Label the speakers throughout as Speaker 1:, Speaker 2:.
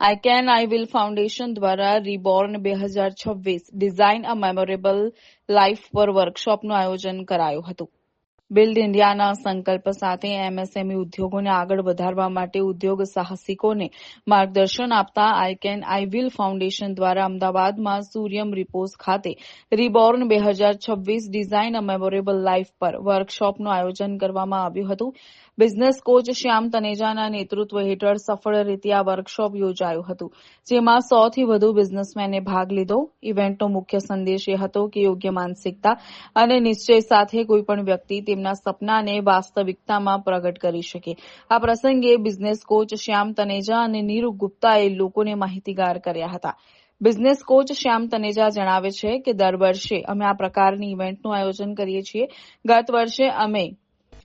Speaker 1: I can I will foundation દ્વારા reborn બે હજાર છવ્વીસ. ડિઝાઇન અ મેમોરેબલ લાઈફ પર વર્કશોપનું આયોજન કરાયું હતું. બિલ્ડ ઇન્ડિયાના સંકલ્પ સાથે એમએસએમઈ ઉદ્યોગોને આગળ વધારવા માટે ઉદ્યોગ સાહસિકોને માર્ગદર્શન આપતા I can I will foundation દ્વારા અમદાવાદમાં સૂર્યમ રિપોઝ ખાતે રીબોર્ન બે હજાર છવ્વીસ ડિઝાઇન મેમોરેબલ લાઇફ પર વર્કશોપનું આયોજન કરવામાં આવ્યું હતું. બિઝનેસ કોચ શ્યામ તનેજાના નેતૃત્વ હેઠળ સફળ રીતે આ વર્કશોપ યોજાયું હતું. જેમાં સોથી વધુ બિઝનેસમેને ભાગ લીધો. ઇવેન્ટનો મુખ્ય સંદેશ એ હતો કે યોગ્ય માનસિકતા અને નિશ્ચય સાથે કોઈપણ વ્યક્તિ તેમના સપનાને વાસ્તવિકતામાં પ્રગટ કરી શકે. આ પ્રસંગે બિઝનેસ કોચ શ્યામ તનેજા અને નીરુ ગુપ્તાએ લોકોને માહિતીગાર કર્યા હતા. બિઝનેસ કોચ શ્યામ તનેજા જણાવે છે કે દર વર્ષે અમે આ પ્રકારની ઇવેન્ટનું આયોજન કરીએ છીએ. ગત વર્ષે અમે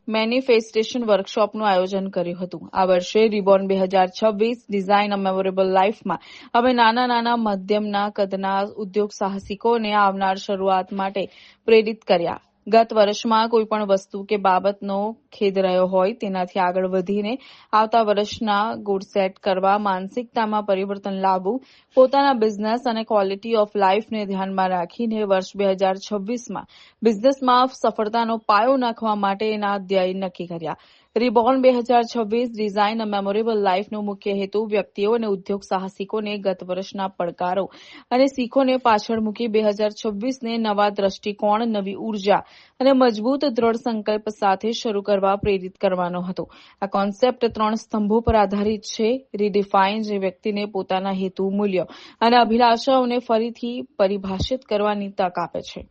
Speaker 1: મેનિફેસ્ટેશન વર્કશોપનું આયોજન કર્યું હતું. આ વર્ષે રિબોર્ન બે હજાર છવ્વીસ ડિઝાઇન અ મેમોરેબલ લાઈફમાં અમે નાના નાના મધ્યમના કદના ઉદ્યોગ સાહસિકોને આવનાર શરૂઆત માટે પ્રેરિત કર્યા. ગત વર્ષમાં કોઈપણ વસ્તુ કે બાબતનો ખેદ રહ્યો હોય તેનાથી આગળ વધીને આવતા વર્ષના ગોળ સેટ કરવા માનસિકતામાં પરિવર્તન લાવવું, પોતાના બિઝનેસ અને ક્વોલિટી ઓફ લાઈફને ધ્યાનમાં રાખીને વર્ષ બે હજાર છવ્વીસમાં બિઝનેસમાં સફળતાનો પાયો નાખવા માટેના ધ્યેય નક્કી કર્યા. રિબોર્ન બે હજાર છવ્વીસ ડિઝાઇન અ મેમોરેબલ લાઈફનો મુખ્ય હેતુ વ્યક્તિઓ અને ઉદ્યોગ સાહસિકોને ગત વર્ષના પડકારો અને શીખોને પાછળ મૂકી બે હજાર છવ્વીસને નવા દ્રષ્ટિકોણ, નવી ઊર્જા અને મજબૂત દ્રઢ સંકલ્પ સાથે શરૂ કરવા પ્રેરિત કરવાનો હતો. આ કોન્સેપ્ટ ત્રણ સ્તંભો પર આધારિત છે. રીડિફાઇન જે વ્યક્તિને પોતાના હેતુ, મૂલ્યો અને અભિલાષાઓને ફરીથી પરિભાષિત કરવાની તક આપે છે.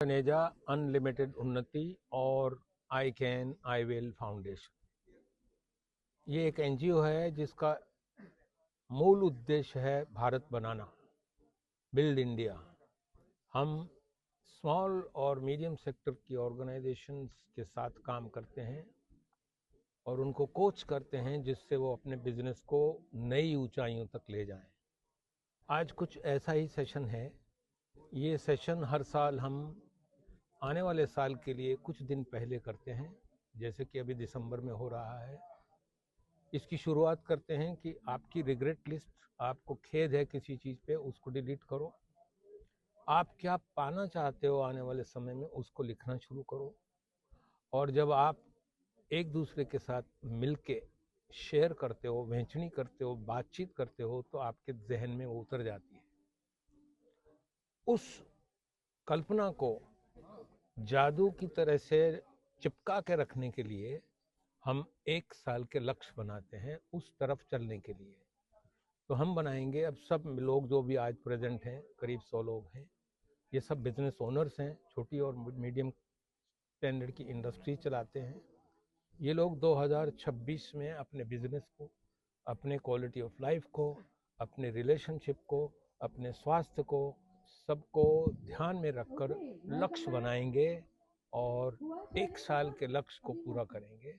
Speaker 2: तनेजा अनलिमिटेड उन्नति और I can I will foundation ये एक एनजीओ है जिसका मूल उद्देश्य है भारत बनाना बिल्ड इंडिया हम स्मॉल और मीडियम सेक्टर की ऑर्गेनाइजेशंस के साथ काम करते हैं और उनको कोच करते हैं जिससे वो अपने बिज़नेस को नई ऊंचाइयों तक ले जाएँ। आज कुछ ऐसा ही सेशन है। ये सेशन हर साल हम आने वाले साल के लिए कुछ दिन पहले करते हैं, जैसे कि अभी दिसंबर में हो रहा है। इसकी शुरुआत करते हैं कि आपकी रिग्रेट लिस्ट आपको खेद है किसी चीज़ पे, उसको डिलीट करो। आप क्या पाना चाहते हो आने वाले समय में, उसको लिखना शुरू करो। और जब आप एक दूसरे के साथ मिलके शेयर करते हो, वहचनी करते हो, बातचीत करते हो तो आपके जहन में वो उतर जाती है। उस कल्पना को जादू की तरह से चिपका के रखने के लिए हम एक साल के लक्ष्य बनाते हैं उस तरफ़ चलने के लिए। तो हम बनाएँगे, अब सब लोग जो भी आज प्रेजेंट हैं, करीब सौ लोग हैं, ये सब बिज़नेस ओनर्स हैं, छोटी और मीडियम स्टैंडर्ड की इंडस्ट्री चलाते हैं। ये लोग 2026 में अपने बिज़नेस को, अपने क्वालिटी ऑफ़ लाइफ को, अपने रिलेशनशिप को, अपने स्वास्थ्य को सबको ध्यान में रखकर लक्ष्य बनाएँगे और एक साल के लक्ष्य को पूरा करेंगे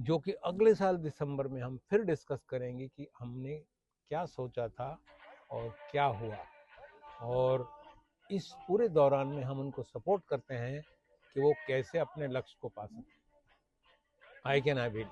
Speaker 2: जो कि अगले साल दिसंबर में हम फिर डिस्कस करेंगे कि हमने क्या सोचा था और क्या हुआ। और इस पूरे दौरान में हम उनको सपोर्ट करते हैं कि वो कैसे अपने लक्ष्य को पा सकें। आई कैन आई विल